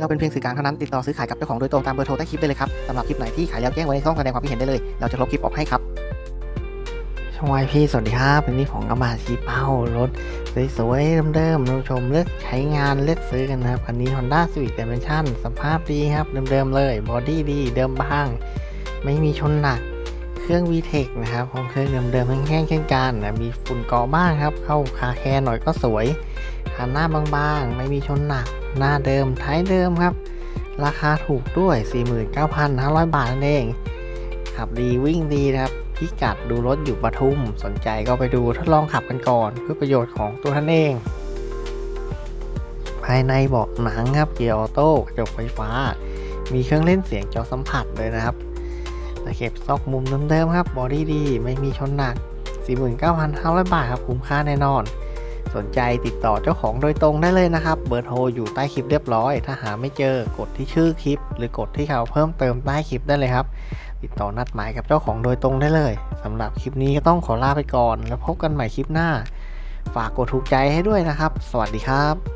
เราเป็นเพียงสื่อกลางเท่านั้นติดต่อซื้อขายกับเจ้าของโดยตรงตามเบอร์โทรใต้คลิปได้เลยครับสำหรับคลิปไหนที่ขายแล้วแจ้งไว้ในช่องแสดงความคิดเห็นได้เลย เราจะลบคลิปออกให้ครับช่องไอพี่สวัสดีครับวันนี้ผมก็มาชี้เป้ารถสวยๆเดิมๆท่านผู้ชมเลือกใช้งานเลือกซื้อกันนะครับคันนี้ Honda Civic Dimension สภาพดีครับเดิมๆเลยบอดี้ดีเดิมบ้าง ไม่มีชนหนักเครื่อง VTEC นะครับของเครื่องเดิมๆแห้งๆเช่นกันนะมีฝุ่นเกาะบ้างครับ เข้าคาแคร์หน่อยก็สวยฐานหน้าบางๆ ไม่มีชนหนัก หน้าเดิมท้ายเดิมครับ ราคาถูกด้วย 49,500 บาทนั่นเอง ขับดีวิ่งดีนะครับพิกัดดูรถอยู่ปทุม สนใจก็ไปดูทดลองขับกันก่อน เพื่อประโยชน์ของตัวท่านเอง ภายในเบาะหนังครับเกียร์ออโต้กระจกไฟฟ้า มีเครื่องเล่นเสียงจอสัมผัสเลยนะครับตะเข็บซอกมุมเดิมๆครับบอดี้ดี ไม่มีชนหนัก 49,500 บาทครับคุ้มค่าแน่นอน สนใจติดต่อเจ้าของโดยตรงได้เลยนะครับ เบอร์โทรอยู่ใต้คลิปเรียบร้อย ถ้าหาไม่เจอกดที่ชื่อคลิป หรือกดที่เขาเพิ่มเติมใต้คลิปได้เลยครับ ติดต่อนัดหมายกับเจ้าของโดยตรงได้เลยสำหรับคลิปนี้ก็ต้องขอลาไปก่อน แล้วพบกันใหม่คลิปหน้า ฝากกดถูกใจให้ด้วยนะครับ สวัสดีครับ